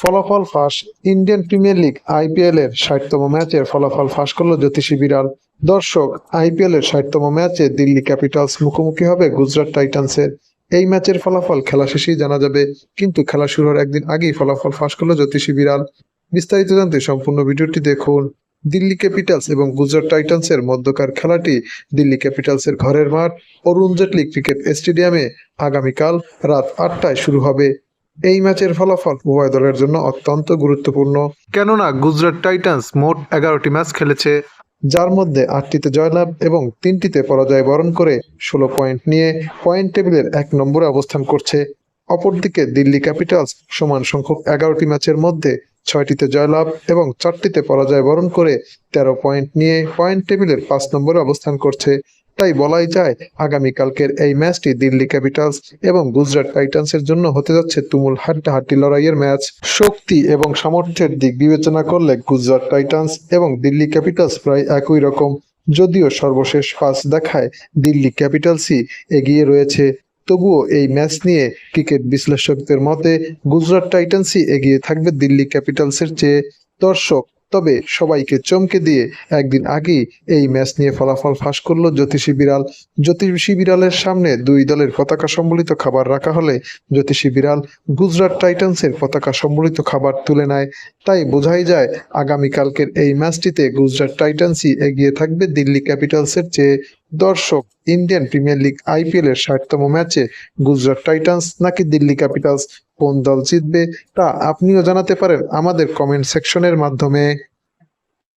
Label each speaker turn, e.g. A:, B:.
A: ফলাফল ফাঁস। Indian premier league IPL এর ষাটতম ম্যাচের ফলাফল ফাঁস করল জ্যোতিষী বিড়াল। দর্শক, আইপিএল এর ষাটতম ম্যাচে দিল্লি ক্যাপিটালস মুখোমুখি হবে গুজরাট টাইটান্সের। এই ম্যাচের ফলাফল খেলা শেষেই জানা যাবে, কিন্তু খেলা শুরু হওয়ার একদিন আগেই ফলাফল ফাঁস করল জ্যোতিষী বিড়াল। বিস্তারিত জানতে সম্পূর্ণ ভিডিওটি দেখুন। দিল্লি ক্যাপিটালস এবং গুজরাট টাইটান্সের মধ্যকার খেলাটি দিল্লি ক্যাপিটালসের ঘরের মাঠ অরুণ জেটলি ক্রিকেট স্টেডিয়ামে আগামীকাল রাত আটটায় শুরু হবে। এই ম্যাচের ফলাফল উভয় দলের জন্য অত্যন্ত গুরুত্বপূর্ণ। কেননা গুজরাট টাইটান্স মোট এগারোটি ম্যাচ খেলেছে। যার মধ্যে আটটিতে জয়লাভ এবং তিনটিতে পরাজয় বরণ করে ষোলো পয়েন্ট নিয়ে পয়েন্ট টেবিলের এক নম্বরে অবস্থান করছে। অপরদিকে দিল্লি ক্যাপিটালস সমান সংখ্যক এগারোটি ম্যাচের মধ্যে ছয়টিতে জয়লাভ এবং চারটিতে পরাজয় বরণ করে তেরো পয়েন্ট নিয়ে পয়েন্ট টেবিলের পাঁচ নম্বরে অবস্থান করছে। তাই বলাই যায়, আগামীকালকের এই ম্যাচটি দিল্লি ক্যাপিটালস এবং গুজরাট টাইটান্সের জন্য হতে যাচ্ছে তুমুল হাড্ডাহাড্ডি লড়াইয়ের ম্যাচ। শক্তি এবং সামর্থ্যের দিক বিবেচনা করলে গুজরাট টাইটান্স এবং দিল্লি ক্যাপিটালস প্রায় একই রকম। যদিও সর্বশেষ পাঁচ দেখায় দিল্লি ক্যাপিটালসই এগিয়ে রয়েছে। তবুও এই ম্যাচ নিয়ে ক্রিকেট বিশ্লেষকদের মতে, গুজরাট টাইটান্সই এগিয়ে থাকবে দিল্লি ক্যাপিটালসের চেয়ে। দর্শক তবে সবাইকে চমকে দিয়ে একদিন আগেই এই ম্যাচ নিয়ে ফলাফল ফাঁস করল জ্যোতিষী বিড়াল। জ্যোতিষী বিড়ালের সামনে দুই দলের পতাকা সম্বলিত খাবার রাখা হলে জ্যোতিষী বিড়াল গুজরাট টাইটান্সের পতাকা সম্বলিত খাবার তুলে নেয়। তাই বোঝাই যায়, আগামীকালকের এই ম্যাচটিতে গুজরাট টাইটান্সই এগিয়ে থাকবে দিল্লি ক্যাপিটালসের চেয়ে। দর্শক, ইন্ডিয়ান প্রিমিয়ার লিগ আইপিএল এর ষাটতম ম্যাচে গুজরাট টাইটান্স নাকি দিল্লি ক্যাপিটালস? কোন দল জিতবে তা আপনিও জানাতে পারেন আমাদের কমেন্ট সেকশনের মাধ্যমে।